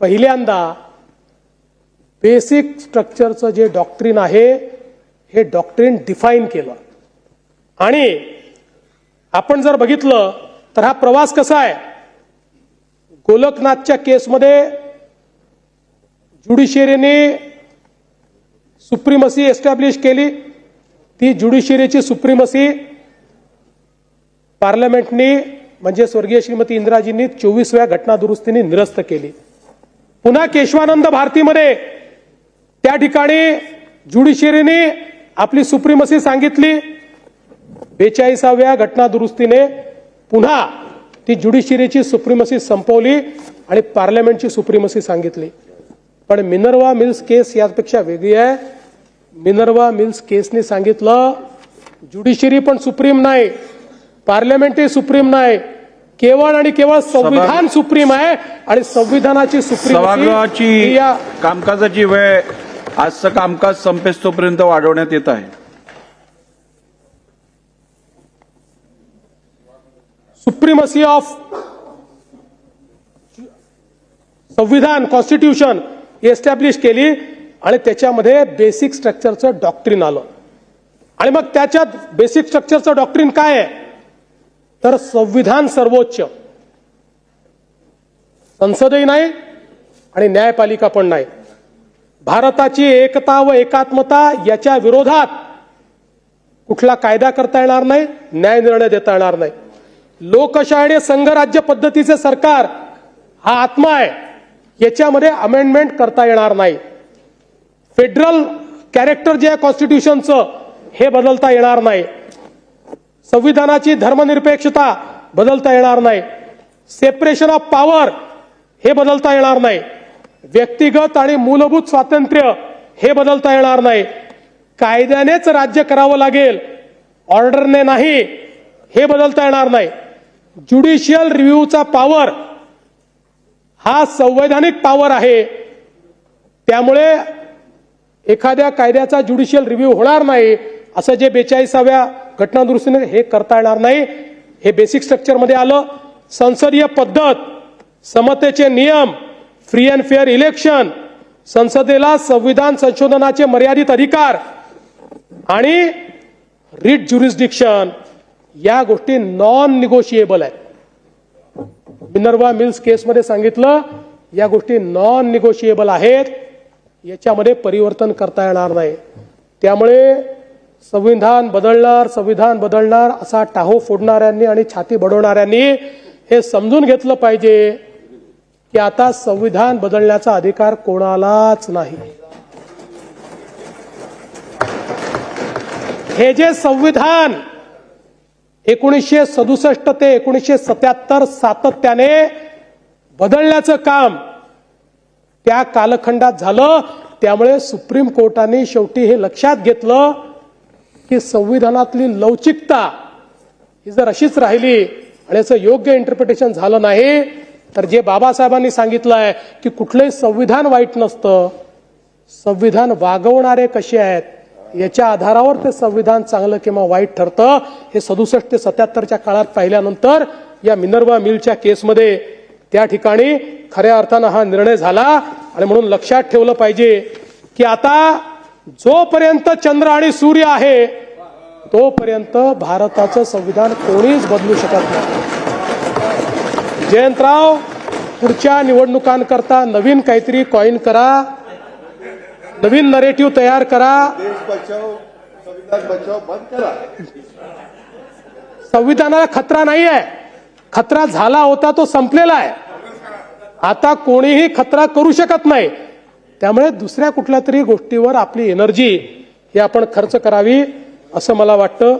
पहिल्यांदा बेसिक स्ट्रक्चरचं जे डॉक्ट्रिन आहे हे डॉक्ट्रिन डिफाईन केलं. आणि आपण जर बघितलं तर हा प्रवास कसा आहे? गोलकनाथच्या केसमध्ये ज्युडिशियरीने सुप्रीमसी एस्टॅब्लिश केली. ती ज्युडिशियरीची सुप्रीमसी पार्लमेंटनी म्हणजे स्वर्गीय श्रीमती इंदिराजींनी चोवीसव्या घटना दुरुस्तीने निरस्त केली. पुन्हा केशवानंद भारतीमध्ये. त्या ठिकाणी ज्युडिशियरीने आपली सुप्रीमसी सांगितली. बेचाळीसाव्या घटना दुरुस्तीने पुन्हा ती ज्युडिशियरीची सुप्रीमसी संपवली आणि पार्लमेंटची सुप्रीमसी सांगितली. पण मिनर्वा मिल्स केस यापेक्षा वेगळी आहे. मिनर्वा मिल्स केसने सांगितलं ज्युडिशियरी पण सुप्रीम नाही पार्लमेंटही सुप्रीम नाही. केवळ आणि केवळ संविधान सुप्रीम आहे आणि संविधानाची सुप्रीम सभागृहाची कामकाजाची वेळ आजचं कामकाज संपेस्तोपर्यंत वाढवण्यात येत आहे. सुप्रीमसी ऑफ संविधान कॉन्स्टिट्यूशन एस्टॅब्लिश केली आणि त्याच्यामध्ये बेसिक स्ट्रक्चरचं डॉक्ट्रिन आलं. आणि मग त्याच्यात बेसिक स्ट्रक्चरचं डॉक्ट्रिन काय आहे? तर संविधान सर्वोच्च. संसदही नाही आणि न्यायपालिका पण नाही. भारताची एकता व एकात्मता याच्या विरोधात कुठला कायदा करता येणार नाही न्याय निर्णय देता येणार नाही. लोकशाही आणि संघराज्य पद्धतीचे सरकार हा आत्मा आहे याच्यामध्ये अमेंडमेंट करता येणार नाही. फेडरल कॅरेक्टर जे आहे कॉन्स्टिट्यूशनचं हे बदलता येणार नाही. संविधानाची धर्मनिरपेक्षता बदलता येणार नाही. सेपरेशन ऑफ पॉवर हे बदलता येणार नाही. व्यक्तिगत आणि मूलभूत स्वातंत्र्य हे बदलता येणार नाही. कायद्यानेच राज्य करावं लागेल. ऑर्डरने नाही हे बदलता येणार नाही. ज्युडिशियल रिव्ह्यूचा पॉवर हा संवैधानिक पॉवर आहे. त्यामुळे एखाद्या कायद्याचा ज्युडिशियल रिव्ह्यू होणार नाही. असं जे बेचाळीसाव्या घटनादुरुस्तीने हे करता येणार नाही हे बेसिक स्ट्रक्चरमध्ये आलं. संसदीय पद्धत समतेचे नियम फ्री अँड फेअर इलेक्शन संसदेला संविधान संशोधनाचे मर्यादित अधिकार आणि रिट ज्युरिस्डिक्शन या गोष्टी नॉन निगोशिएबल आहेत. मिनर्वा मिल्स केसमध्ये सांगितलं या गोष्टी नॉन निगोशिएबल आहेत. याच्यामध्ये परिवर्तन करता येणार नाही. त्यामुळे संविधान बदलणार संविधान बदलणार असा टाहो फोडणाऱ्यांनी आणि छाती बडवणाऱ्यांनी हे समजून घेतलं पाहिजे की आता संविधान बदलण्याचा अधिकार कोणालाच नाही. हे जे संविधान एकोणीसशे सदुसष्ट ते एकोणीसशे सत्याहत्तर सातत्याने बदलण्याचं काम त्या कालखंडात झालं त्यामुळे सुप्रीम कोर्टाने शेवटी हे लक्षात घेतलं की संविधानातली लवचिकता ही जर अशीच राहिली आणि याचं योग्य इंटरप्रिटेशन झालं नाही तर जे बाबासाहेबांनी सांगितलं आहे की कुठलंही संविधान वाईट नसतं संविधान वागवणारे कसे आहेत याच्या आधारावर ते संविधान चांगलं किंवा वाईट ठरतं हे सदुसष्ट ते सत्याहत्तरच्या काळात पाहिल्यानंतर या मिनर्वा मिलच्या केसमध्ये त्या ठिकाणी खऱ्या अर्थानं हा निर्णय झाला आणि म्हणून लक्षात ठेवलं पाहिजे की आता जोपर्यंत चंद्र आणि सूर्य आहे तोपर्यंत भारताचं संविधान कोणीच बदलू शकत नाही. जयंतराव पुढच्या निवडणुकांकरता नवीन काहीतरी कॉईन करा नवीन नरेटिव्ह तयार करा. संविधानाला खतरा नाही आहे खतरा झाला होता तो संपलेला आहे. आता कोणीही खतरा करू शकत नाही. त्यामुळे दुसऱ्या कुठल्या तरी गोष्टीवर आपली एनर्जी ही आपण खर्च करावी असं मला वाटतं.